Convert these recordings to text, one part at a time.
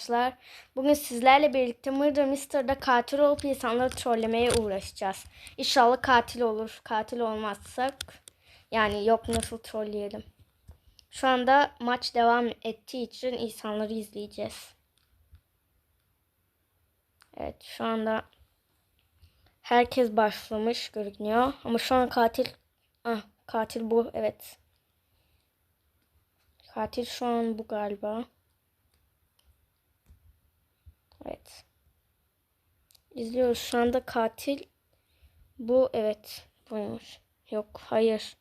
arkadaşlar. Bugün sizlerle birlikte Murder Mystery'da katil olup insanları trollemeye uğraşacağız. İnşallah katil olur. Katil olmazsak yani yok nasıl trolleyelim. Şu anda maç devam ettiği için insanları izleyeceğiz. Evet şu anda herkes başlamış görünüyor. Ama şu an katil ah, katil bu evet. Katil şu an bu galiba. Evet. İzliyoruz şu anda katil. Bu evet buymuş. Yok hayır.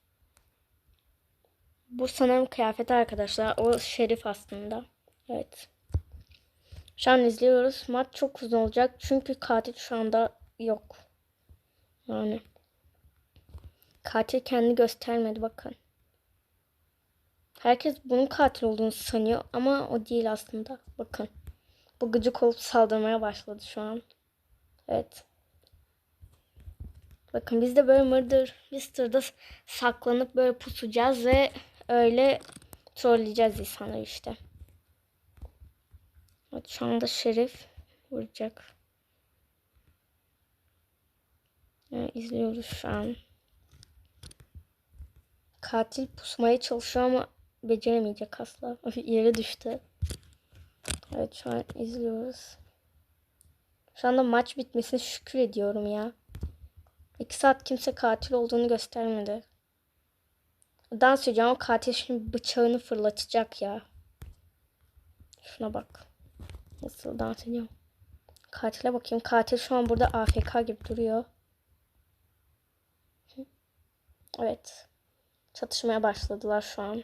Bu sanırım kıyafet arkadaşlar. O şerif aslında. Evet. Şu an izliyoruz. Maç çok uzun olacak. Çünkü katil şu anda yok. Yani. Katil kendini göstermedi bakın. Herkes bunun katil olduğunu sanıyor ama o değil aslında. Bakın. Bu gıcık olup saldırmaya başladı şu an. Evet. Bakın biz de böyle Murder Mystery'da saklanıp böyle pusacağız ve öyle trolleyeceğiz insanları işte. Evet, şu anda Şerif vuracak. Evet, izliyoruz şu an. Katil pusmaya çalışıyor ama beceremeyecek asla. Yere düştü. Evet şu an izliyoruz. Şu anda maç bitmesine şükür ediyorum ya. İki saat kimse katil olduğunu göstermedi. Dans edeceğim ama katil şimdi bıçağını fırlatacak ya. Şuna bak. Nasıl dans ediyorum. Katile bakayım. Katil şu an burada AFK gibi duruyor. Evet. Çatışmaya başladılar şu an.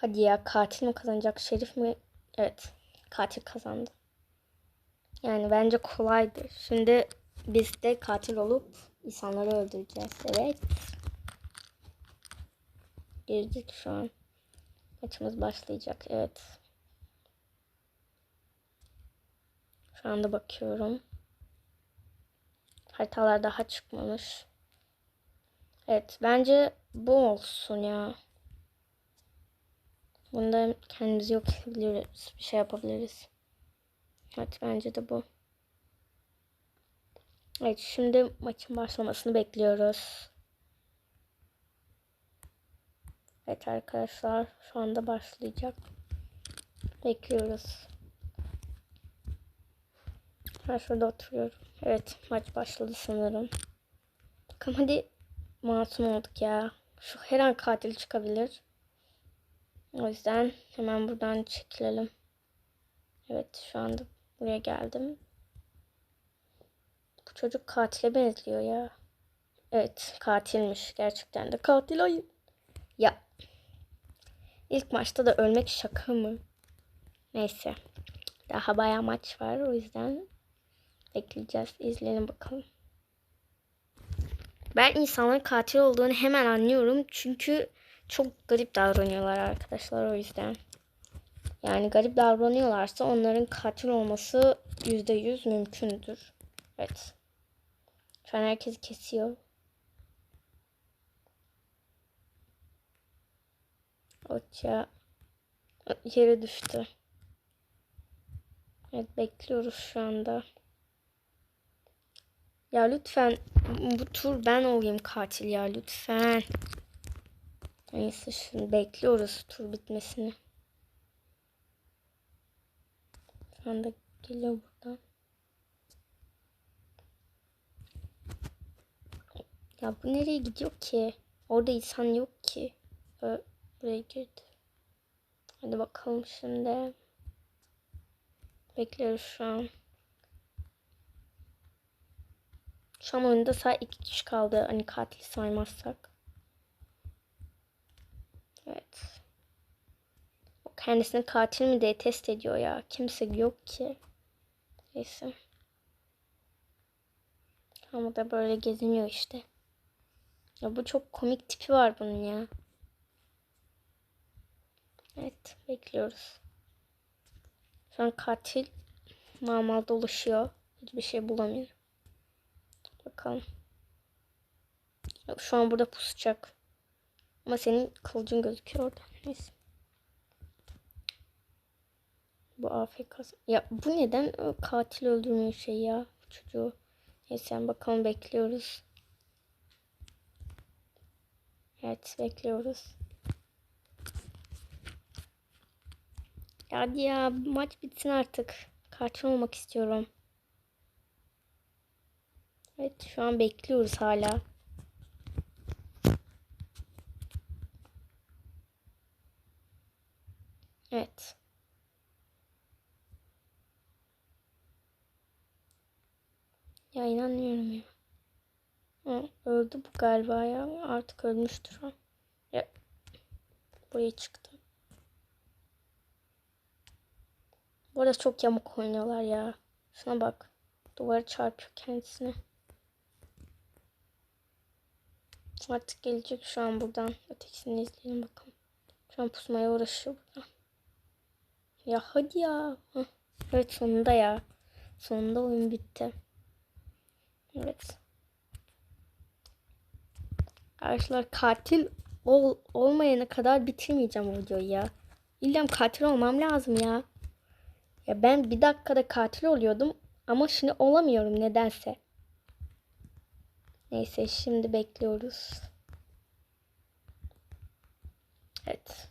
Hadi ya katil mi kazanacak şerif mi? Evet katil kazandı. Yani bence kolaydı. Şimdi biz de katil olup insanları öldüreceğiz. Evet. Girdik şu an. Maçımız başlayacak. Evet. Şu anda bakıyorum. Haritalar daha çıkmamış. Evet bence bu olsun ya. Bunda kendimizi yok edebiliriz. Bir şey yapabiliriz. Evet bence de bu. Evet şimdi maçın başlamasını bekliyoruz. Evet arkadaşlar şu anda başlayacak. Bekliyoruz. Ben şurada oturuyorum. Evet maç başladı sanırım. Bakın hadi masum olduk ya. Şu her an katil çıkabilir. O yüzden hemen buradan çekilelim. Evet şu anda buraya geldim. Bu çocuk katile benziyor ya. Evet katilmiş gerçekten de katil ayı. Ya. İlk maçta da ölmek şaka mı? Neyse. Daha bayağı maç var o yüzden bekleyeceğiz. İzleyelim bakalım. Ben insanların katil olduğunu hemen anlıyorum. Çünkü çok garip davranıyorlar arkadaşlar o yüzden. Yani garip davranıyorlarsa onların katil olması yüzde yüz mümkündür. Evet. Şu an herkes kesiyor. Oça yere düştü. Evet bekliyoruz şu anda. Ya lütfen bu tur ben olayım katil ya lütfen. Neyse şimdi bekliyoruz tur bitmesini. Anda geliyor buradan. Ya bu nereye gidiyor ki? Orada insan yok ki. Buraya girdi. Hadi bakalım şimdi. Bekliyoruz şu an. Şu an oyunda sadece iki kişi kaldı. Hani katil saymazsak. Evet. O kendisini katil mi diye test ediyor ya. Kimse yok ki. Neyse. Ama da böyle geziniyor işte. Ya bu çok komik tipi var bunun ya. Evet bekliyoruz. Şu an katil normal dolaşıyor. Hiçbir şey bulamıyor. Bakalım. Şu an burada pusacak. Ama senin kılıcın gözüküyor orada. Neyse. Bu AFK. Ya bu neden o katil öldürmüyor şey ya çocuğu. Neyse bakalım bekliyoruz. Evet bekliyoruz. Hadi ya maç bitsin artık. Katil olmak istiyorum. Evet şu an bekliyoruz hala. Evet. Ya inanmıyorum ya. Hı, öldü bu galiba ya. Artık ölmüştür o. Ya. Buraya çıktı. Bu arada çok yamuk oynuyorlar ya. Şuna bak. Duvara çarpıyor kendisine. Artık gelecek şu an buradan. Ötekisini izleyelim bakalım. Şu an pusmaya uğraşıyor burada. Ya hadi ya. Evet sonunda ya. Sonunda oyun bitti. Evet. Arkadaşlar katil ol, olmayana kadar bitirmeyeceğim o videoyu ya. İlla katil olmam lazım ya. Ya ben bir dakikada katil oluyordum ama şimdi olamıyorum nedense. Neyse şimdi bekliyoruz. Evet.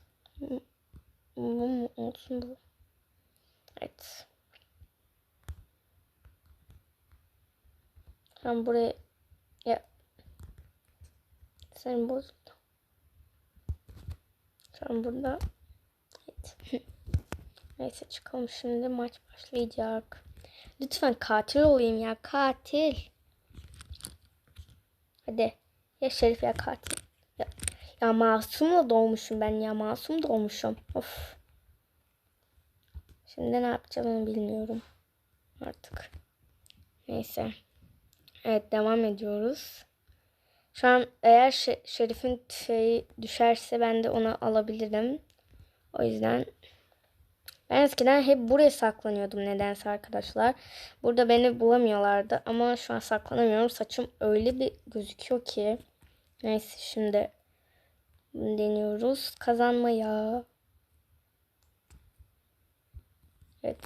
Olsun bu? Evet. Ben buraya ya sen bozuldu. An burada evet. Neyse çıkalım şimdi maç başlayacak. Lütfen katil olayım ya katil. Hadi. Ya Şerif ya katil. Ya, ya masumla doğmuşum ben ya masum doğmuşum. Of. Şimdi ne yapacağımı bilmiyorum. Artık. Neyse. Evet devam ediyoruz. Şu an eğer Şerif'in şeyi düşerse ben de onu alabilirim. O yüzden ben eskiden hep buraya saklanıyordum nedense arkadaşlar. Burada beni bulamıyorlardı ama şu an saklanamıyorum. Saçım öyle bir gözüküyor ki. Neyse şimdi deniyoruz. Kazanmaya. Evet.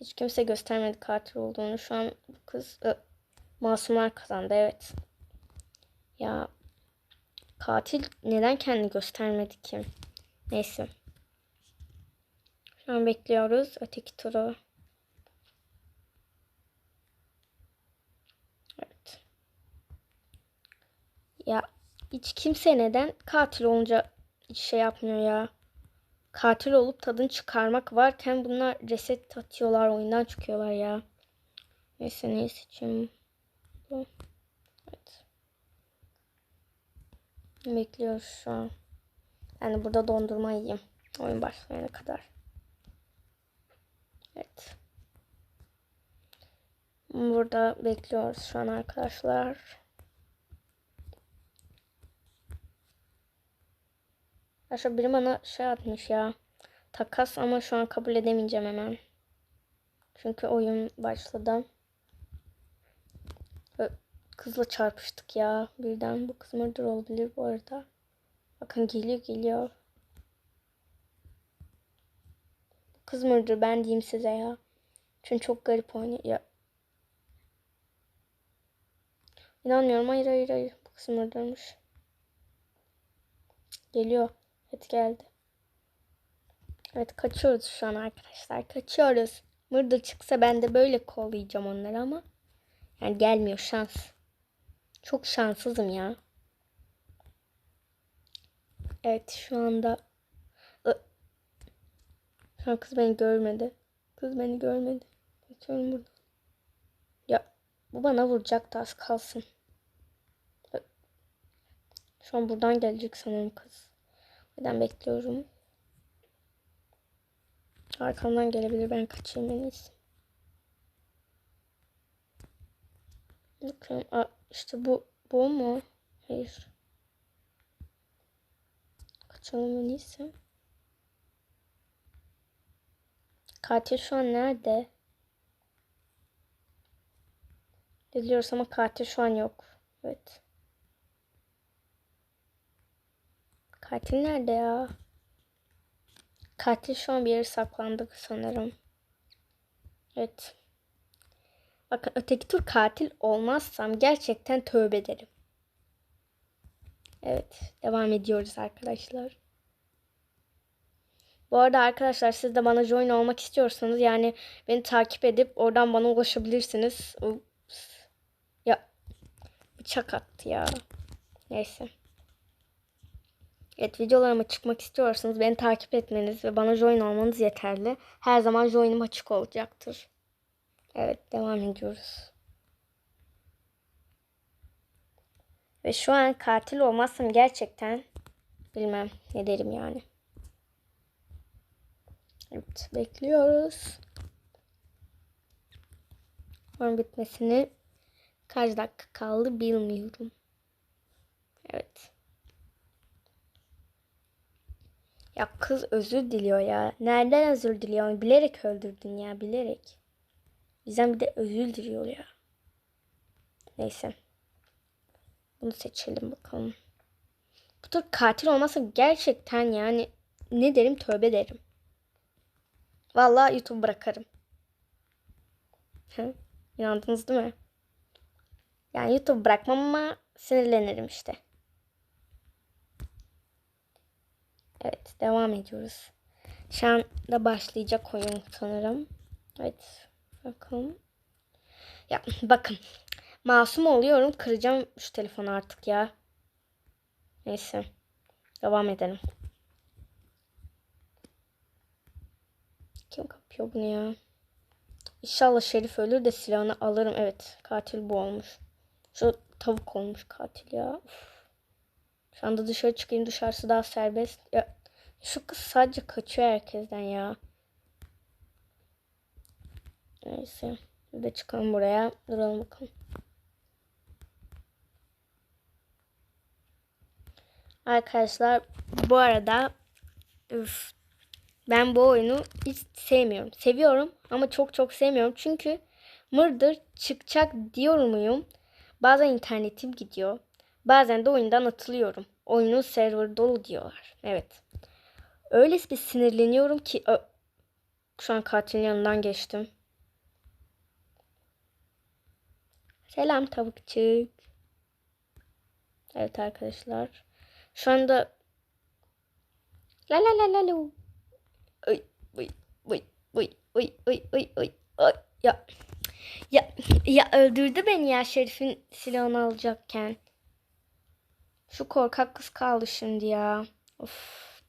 Hiç kimse göstermedi katil olduğunu. Şu an kız ı, masumlar kazandı. Evet. Ya katil neden kendini göstermedi ki? Neyse. Şu an bekliyoruz öteki turu. Evet. Ya hiç kimse neden katil olunca hiç şey yapmıyor ya. Katil olup tadını çıkarmak varken bunlar reset atıyorlar oyundan çıkıyorlar ya. Neyse ne seçeyim. Bu. Evet. Bekliyoruz şu an. Yani burada dondurma yiyeyim. Oyun başlayana kadar. Evet. Burada bekliyoruz şu an arkadaşlar. Arkadaşlar biri bana şey atmış ya. Takas ama şu an kabul edemeyeceğim hemen. Çünkü oyun başladı. Kızla çarpıştık ya birden. Bu kız murder olabilir bu arada. Bakın geliyor geliyor. Kız mırdır ben diyeyim size ya. Çünkü çok garip oynuyor. İnanmıyorum. Hayır hayır hayır. Bu kız mırdırmış. Geliyor. Evet geldi. Evet kaçıyoruz şu an arkadaşlar. Kaçıyoruz. Mırdır çıksa ben de böyle kollayacağım onları ama. Yani gelmiyor şans. Çok şanssızım ya. Evet şu anda Ha, kız beni görmedi. Kız beni görmedi. Kaçıyorum burada. Ya bu bana vuracak da az kalsın. Şu an buradan gelecek sanırım kız. Neden bekliyorum. Arkamdan gelebilir. Ben kaçayım en iyisi. Bakıyorum. İşte bu bu mu? Hayır. Kaçalım en. Katil şu an nerede? Biliyoruz ama katil şu an yok. Evet. Katil nerede ya? katil şu an bir yere saklandı sanırım. Evet. Öteki tur katil olmazsam gerçekten tövbe ederim. Evet. Devam ediyoruz arkadaşlar. Bu arada arkadaşlar siz de bana join olmak istiyorsanız yani beni takip edip oradan bana ulaşabilirsiniz. Ups. Ya bıçak attı ya. Neyse. Evet videolarıma çıkmak istiyorsanız beni takip etmeniz ve bana join olmanız yeterli. Her zaman join'im açık olacaktır. Evet devam ediyoruz. Ve şu an katil olmazsam gerçekten bilmem ne derim yani. Evet bekliyoruz. Onun bitmesini kaç dakika kaldı bilmiyorum. Evet. Ya kız özür diliyor ya. Nereden özür diliyor? Bilerek öldürdün ya bilerek. Bizden bir de özür diliyor ya. Neyse. Bunu seçelim bakalım. Bu tür katil olmasa gerçekten yani ne derim tövbe derim. Vallahi YouTube bırakarım. İnandınız değil mi? Yani YouTube bırakmam ama sinirlenirim işte. Evet devam ediyoruz. Şu anda başlayacak oyun sanırım. Evet bakalım. Ya bakın masum oluyorum kıracağım şu telefonu artık ya. Neyse devam edelim. Kim kapıyor bunu ya? İnşallah Şerif ölür de silahını alırım. Evet katil bu olmuş. Şu tavuk olmuş katil ya. Uf. Şu anda dışarı çıkayım dışarısı daha serbest. Ya şu kız sadece kaçıyor herkesten ya. Neyse. Bir de çıkalım buraya. Duralım bakalım. Arkadaşlar bu arada üf, ben bu oyunu hiç sevmiyorum. Seviyorum ama çok çok sevmiyorum. Çünkü mırdır çıkacak diyor muyum? Bazen internetim gidiyor. Bazen de oyundan atılıyorum. Oyunun server dolu diyorlar. Evet. Öyle bir sinirleniyorum ki şu an katilin yanından geçtim. Selam tavukçuk. Evet arkadaşlar. Şu anda la la la la la. Oy oy oy oy oy oy oy oy oy ya ya ya öldürdü beni ya Şerif'in silahını alacakken. Şu korkak kız kaldı şimdi ya. Of.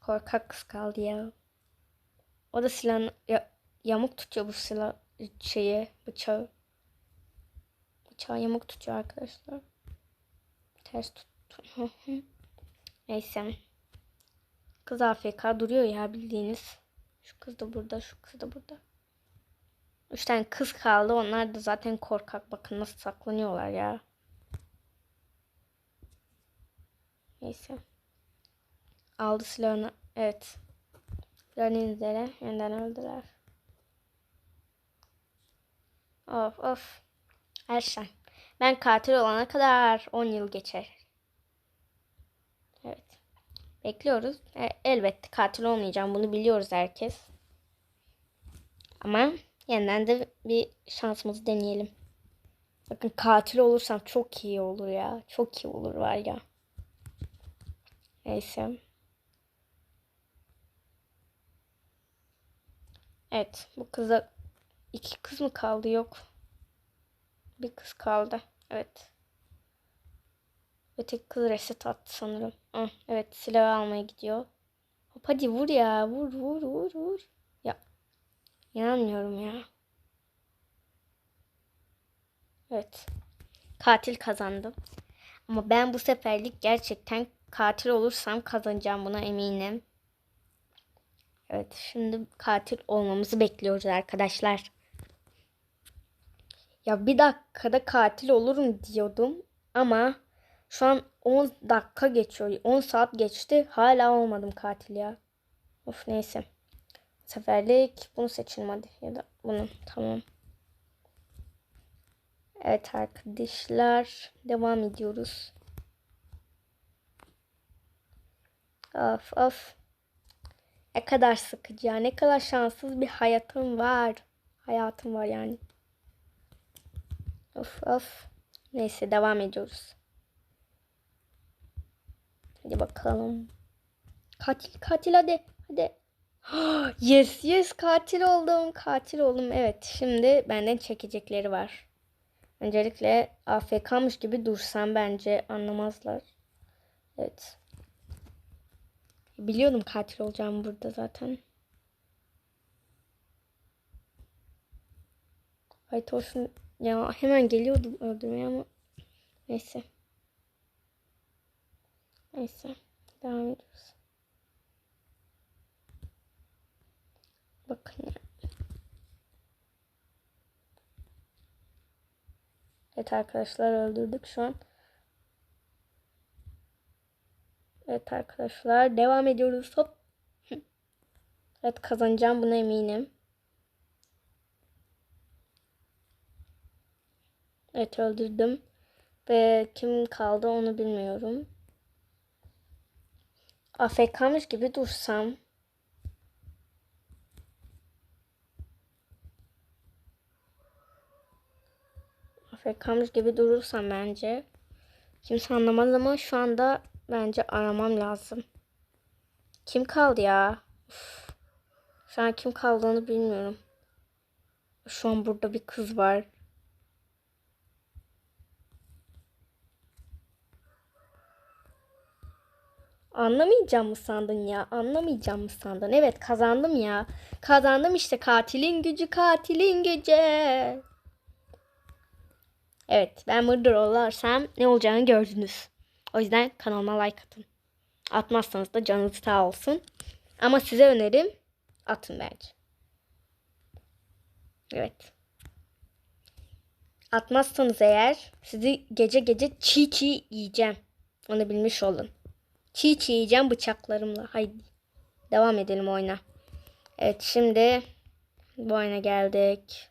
Korkak kız kaldı ya. O da silahını ya, yamuk tutuyor bu silah şeyi bıçağı. Bıçağı yamuk tutuyor arkadaşlar. Ters tuttu. Neyse. Kız AFK duruyor ya bildiğiniz. Şu kız da burada, şu kız da burada. Üç tane kız kaldı. Onlar da zaten korkak. Bakın nasıl saklanıyorlar ya. Neyse. Aldı silahını. Evet. Silahını indiler. Yeniden öldüler. Of of. Erşen. Ben katil olana kadar 10 yıl geçer. Evet. Bekliyoruz. E, elbette katil olmayacağım. Bunu biliyoruz herkes. Ama yeniden de bir şansımızı deneyelim. Bakın katil olursam çok iyi olur ya. Çok iyi olur var ya. Neyse. Evet. Bu kıza iki kız mı kaldı? Yok. Bir kız kaldı. Evet. Öteki kız reset attı sanırım. Evet silahı almaya gidiyor. Hop hadi vur ya. Vur vur vur vur. Ya. İnanmıyorum ya. Evet. Katil kazandı. Ama ben bu seferlik gerçekten katil olursam kazanacağım buna eminim. Evet şimdi katil olmamızı bekliyoruz arkadaşlar. Ya bir dakikada katil olurum diyordum ama şu an 10 dakika geçiyor. 10 saat geçti. Hala olmadım katil ya. Of neyse. Seferlik bunu seçelim hadi. Ya da bunu. Tamam. Evet arkadaşlar. Devam ediyoruz. Of of. Ne kadar sıkıcı ya. Ne kadar şanssız bir hayatım var. Hayatım var yani. Of of. Neyse devam ediyoruz. Hadi bakalım. Katil katil hadi. Hadi. Yes yes katil oldum. Katil oldum. Evet şimdi benden çekecekleri var. Öncelikle AFK'mış gibi dursam bence anlamazlar. Evet. Biliyordum katil olacağımı burada zaten. Ay Tosun ya hemen geliyordum öldürmeye ama neyse. Neyse. Devam ediyoruz. Bakın ya. Evet arkadaşlar öldürdük şu an. Evet arkadaşlar devam ediyoruz. Hop. Evet kazanacağım buna eminim. Evet öldürdüm. Ve kim kaldı onu bilmiyorum. AFK'mış gibi dursam. AFK'mış gibi durursam bence. Kimse anlamaz ama şu anda bence aramam lazım. Kim kaldı ya? Uf. Şu an kim kaldığını bilmiyorum. Şu an burada bir kız var. Anlamayacağım mı sandın ya? Anlamayacağım mı sandın? Evet kazandım ya. Kazandım işte katilin gücü katilin gücü. Evet ben murder olarsam ne olacağını gördünüz. O yüzden kanalıma like atın. Atmazsanız da canınız sağ olsun. Ama size önerim atın bence. Evet. Atmazsanız eğer sizi gece gece çiğ çiğ yiyeceğim. Onu bilmiş olun. Çiğ çiğ yiyeceğim bıçaklarımla. Haydi. Devam edelim oyuna. Evet şimdi bu oyuna geldik.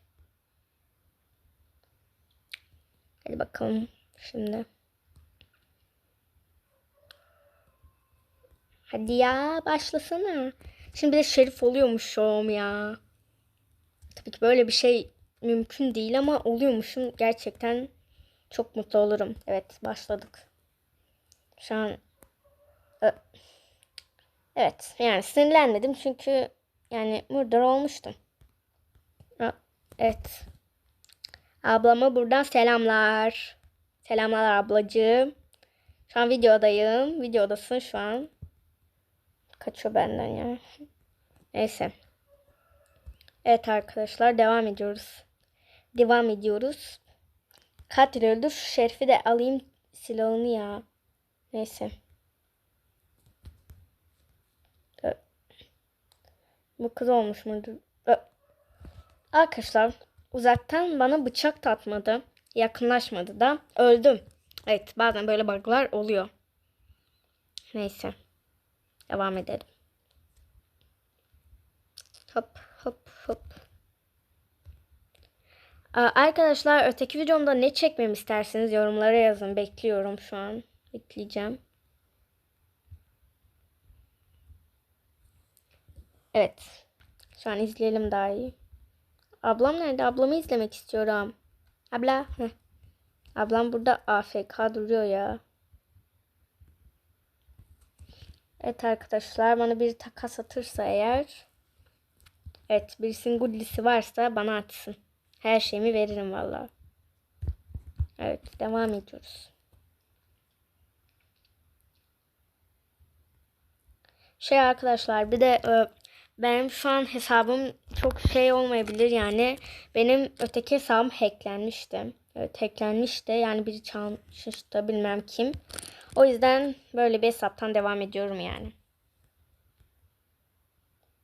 Hadi bakalım şimdi. Hadi ya başlasana. Şimdi de şerif oluyormuşum ya. Tabii ki böyle bir şey mümkün değil ama oluyormuşum. Gerçekten çok mutlu olurum. Evet başladık. Şu an Evet yani sinirlenmedim çünkü yani murder olmuştum. Evet. Ablama buradan selamlar. Selamlar ablacığım. Şu an videodayım. Videodasın şu an. Kaçıyor benden ya. Neyse. Evet arkadaşlar devam ediyoruz. Devam ediyoruz. Katil öldür. Şerifi de alayım silahını ya. Neyse. Bu kız olmuş mudur? Arkadaşlar uzaktan bana bıçak da atmadı. Yakınlaşmadı da. Öldüm. Evet bazen böyle bug'lar oluyor. Neyse. Devam edelim. Hop hop hop. Arkadaşlar öteki videomda ne çekmemi isterseniz yorumlara yazın. Bekliyorum şu an. Bekleyeceğim. Evet. Şu an izleyelim daha iyi. Ablam nerede? Ablamı izlemek istiyorum. Abla. Heh. Ablam burada AFK duruyor ya. Evet arkadaşlar bana bir takas atırsa eğer. Evet birisinin goodlisi varsa bana atsın. Her şeyimi veririm valla. Evet devam ediyoruz. Şey arkadaşlar bir de benim şu an hesabım çok şey olmayabilir yani. Benim öteki hesabım hacklenmişti. Evet hacklenmişti. Yani biri çalmıştı bilmem kim. O yüzden böyle bir hesaptan devam ediyorum yani.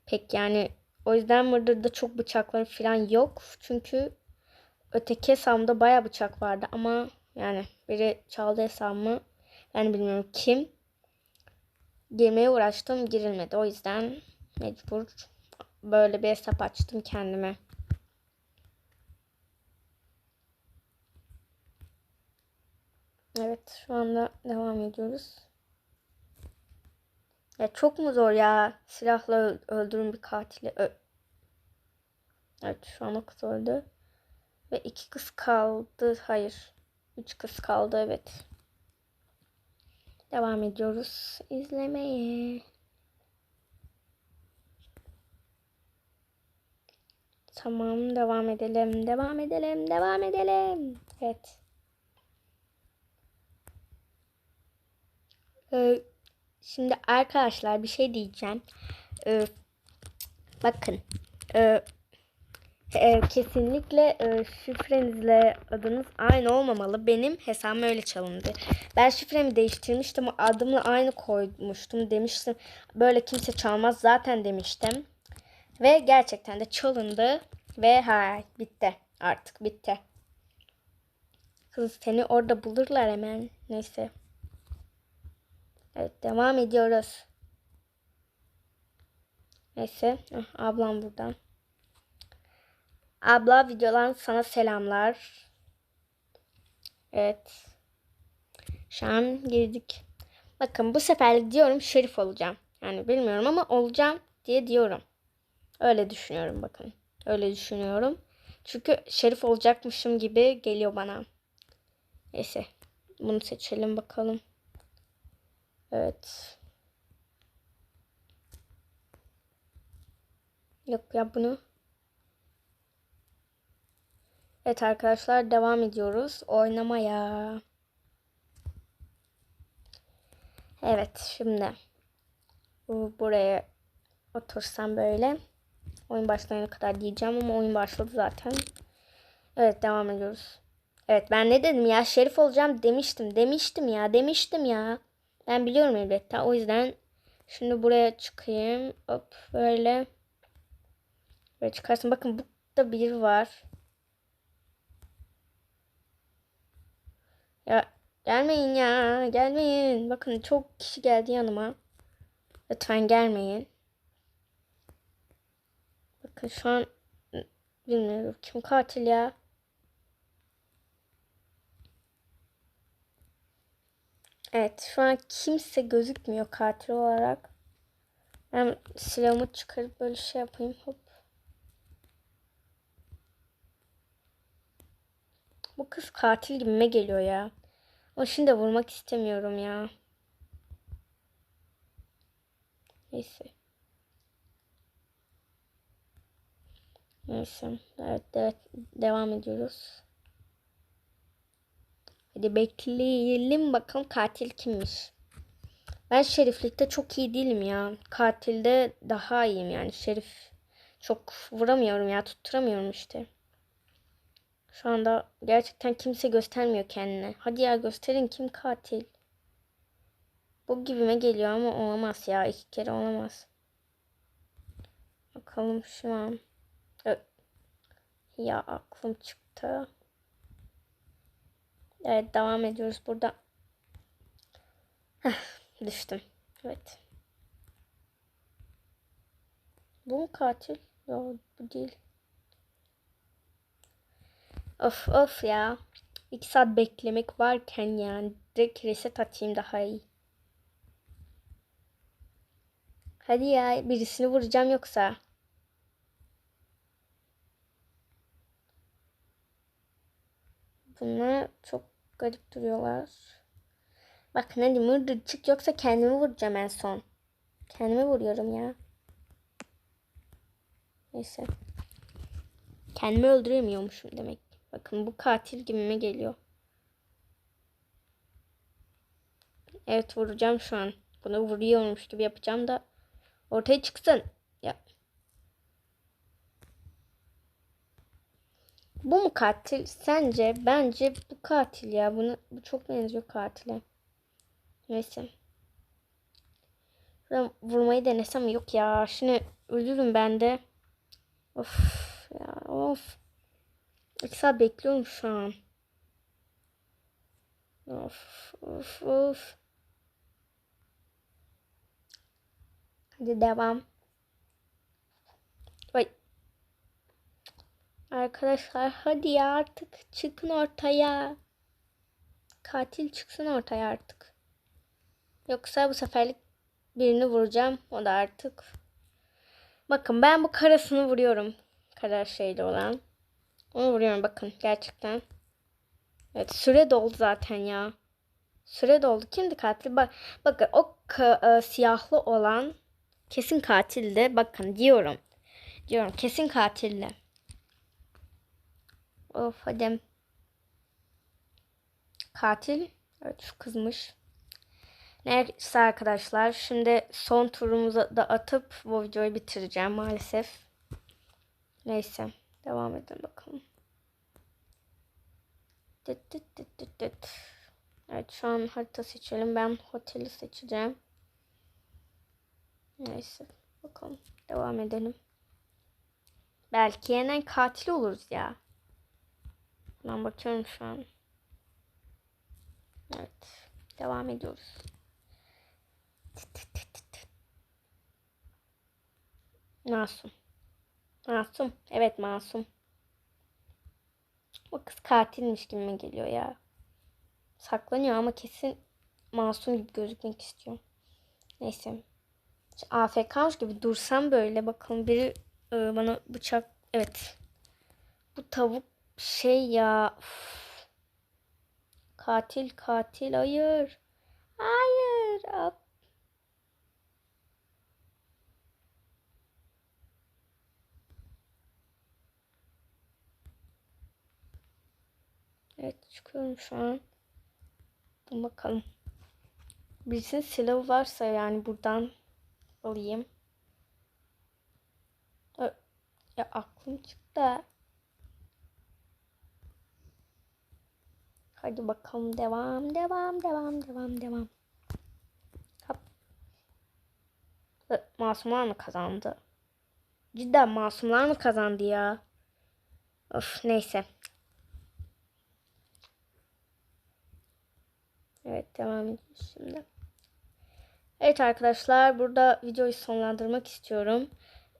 Pek yani o yüzden burada da çok bıçaklar falan yok. Çünkü öteki hesabımda baya bıçak vardı ama yani biri çaldı hesabımı. Ben bilmiyorum kim. Girmeye uğraştım girilmedi. O yüzden mecbur böyle bir hesap açtım kendime. Evet şu anda devam ediyoruz. Ya çok mu zor ya? Silahla öldürün bir katili. Ö- evet şu an o kız öldü. Ve iki kız kaldı. Hayır. Üç kız kaldı evet. Devam ediyoruz izlemeye. Tamam devam edelim. Devam edelim. Devam edelim. Evet. Ee, şimdi arkadaşlar bir şey diyeceğim. Ee, bakın. Ee, e, kesinlikle e, şifrenizle adınız aynı olmamalı. Benim hesabım öyle çalındı. Ben şifremi değiştirmiştim. Adımla aynı koymuştum. Demiştim böyle kimse çalmaz zaten demiştim. Ve gerçekten de çalındı. Ve ha bitti. Artık bitti. Kız seni orada bulurlar hemen. Neyse. Evet devam ediyoruz. Neyse. Ah, ablam buradan. Abla videodan sana selamlar. Evet. Şu an girdik. Bakın bu sefer diyorum şerif olacağım. Yani bilmiyorum ama olacağım diye diyorum. Öyle düşünüyorum bakın. Öyle düşünüyorum. Çünkü şerif olacakmışım gibi geliyor bana. Neyse. Bunu seçelim bakalım. Evet. Yok ya bunu. Evet arkadaşlar devam ediyoruz oynamaya. Evet şimdi bu buraya otursam böyle oyun başlayana kadar diyeceğim ama oyun başladı zaten. Evet devam ediyoruz. Evet ben ne dedim ya şerif olacağım demiştim demiştim ya demiştim ya. Ben biliyorum elbette o yüzden şimdi buraya çıkayım hop böyle böyle çıkarsın bakın burada bir var. Ya gelmeyin ya. Gelmeyin. Bakın çok kişi geldi yanıma. Lütfen gelmeyin. Şu an bilmiyorum kim katil ya. Evet şu an kimse gözükmüyor katil olarak. Ben silahımı çıkarıp böyle şey yapayım. Hop. Bu kız katil gibime geliyor ya. Ama şimdi vurmak istemiyorum ya. Neyse. Neyse. Evet, evet. Devam ediyoruz. Hadi bekleyelim bakalım katil kimmiş. Ben şeriflikte çok iyi değilim ya. Katilde daha iyiyim yani. Şerif çok vuramıyorum ya. Tutturamıyorum işte. Şu anda gerçekten kimse göstermiyor kendine. Hadi ya gösterin kim katil. Bu gibime geliyor ama olamaz ya. iki kere olamaz. Bakalım şu an. Ya aklım çıktı. Evet devam ediyoruz burada. Heh, düştüm. Evet. Bu mu katil? Yok bu değil. Of of ya. İki saat beklemek varken yani direkt reset atayım daha iyi. Hadi ya birisini vuracağım yoksa. Bunlar çok garip duruyorlar. Bak hadi mırdır çık yoksa kendimi vuracağım en son. Kendimi vuruyorum ya. Neyse. Kendimi öldüremiyormuşum demek. Bakın bu katil gibime geliyor. Evet vuracağım şu an. Bunu vuruyormuş gibi yapacağım da ortaya çıksın. Ya. Bu mu katil? Sence? Bence bu katil ya. Bunu, bu çok benziyor katile. Neyse. Şuradan vurmayı denesem yok ya. Şimdi ölürüm ben de. Of ya of. İki saat bekliyorum şu an. Of of of. Hadi devam. Vay. Arkadaşlar hadi ya artık çıkın ortaya. Katil çıksın ortaya artık. Yoksa bu seferlik birini vuracağım. O da artık. Bakın ben bu karasını vuruyorum. Kara şeyli olan. Onu vuruyorum bakın gerçekten. Evet süre doldu zaten ya. Süre doldu. Kimdi katil? Bak, bakın o e, siyahlı olan kesin katildi. Bakın diyorum. Diyorum kesin katildi. Of hadi. Katil. Evet şu kızmış. Neyse arkadaşlar. Şimdi son turumuzu da atıp bu videoyu bitireceğim maalesef. Neyse. Devam edelim bakalım. Dıt dıt dıt dıt dıt. Evet şu an harita seçelim. Ben oteli seçeceğim. Neyse. Bakalım. Devam edelim. Belki yenen katil oluruz ya. Ben bakıyorum şu an. Evet. Devam ediyoruz. Masum. Masum. Evet masum. O kız katilmiş gibi mi geliyor ya? Saklanıyor ama kesin masum gibi gözükmek istiyor. Neyse. AFK'mış gibi dursam böyle bakalım biri e, bana bıçak evet. Bu tavuk şey ya. Uf. Katil katil hayır. Hayır. Ab- Evet çıkıyorum şu an. Dur bakalım. Birisinin silahı varsa yani buradan alayım. Ya aklım çıktı. Hadi bakalım devam devam devam devam devam. Hop. Masumlar mı kazandı? Cidden masumlar mı kazandı ya? Of neyse. Evet devam ediyoruz şimdi. Evet arkadaşlar burada videoyu sonlandırmak istiyorum.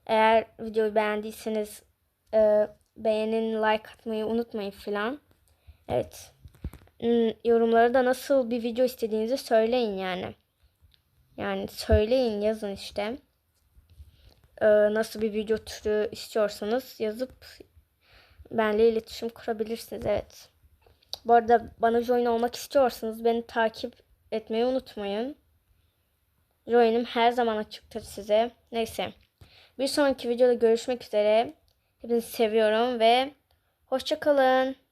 Eğer videoyu beğendiyseniz e, beğenin, like atmayı unutmayın filan. Evet. Hmm, Yorumlara da nasıl bir video istediğinizi söyleyin yani. Yani söyleyin yazın işte. E, nasıl bir video türü istiyorsanız yazıp benimle iletişim kurabilirsiniz. Evet. Bu arada bana join olmak istiyorsanız beni takip etmeyi unutmayın. Join'im her zaman açıktır size. Neyse. Bir sonraki videoda görüşmek üzere. Hepinizi seviyorum ve hoşçakalın.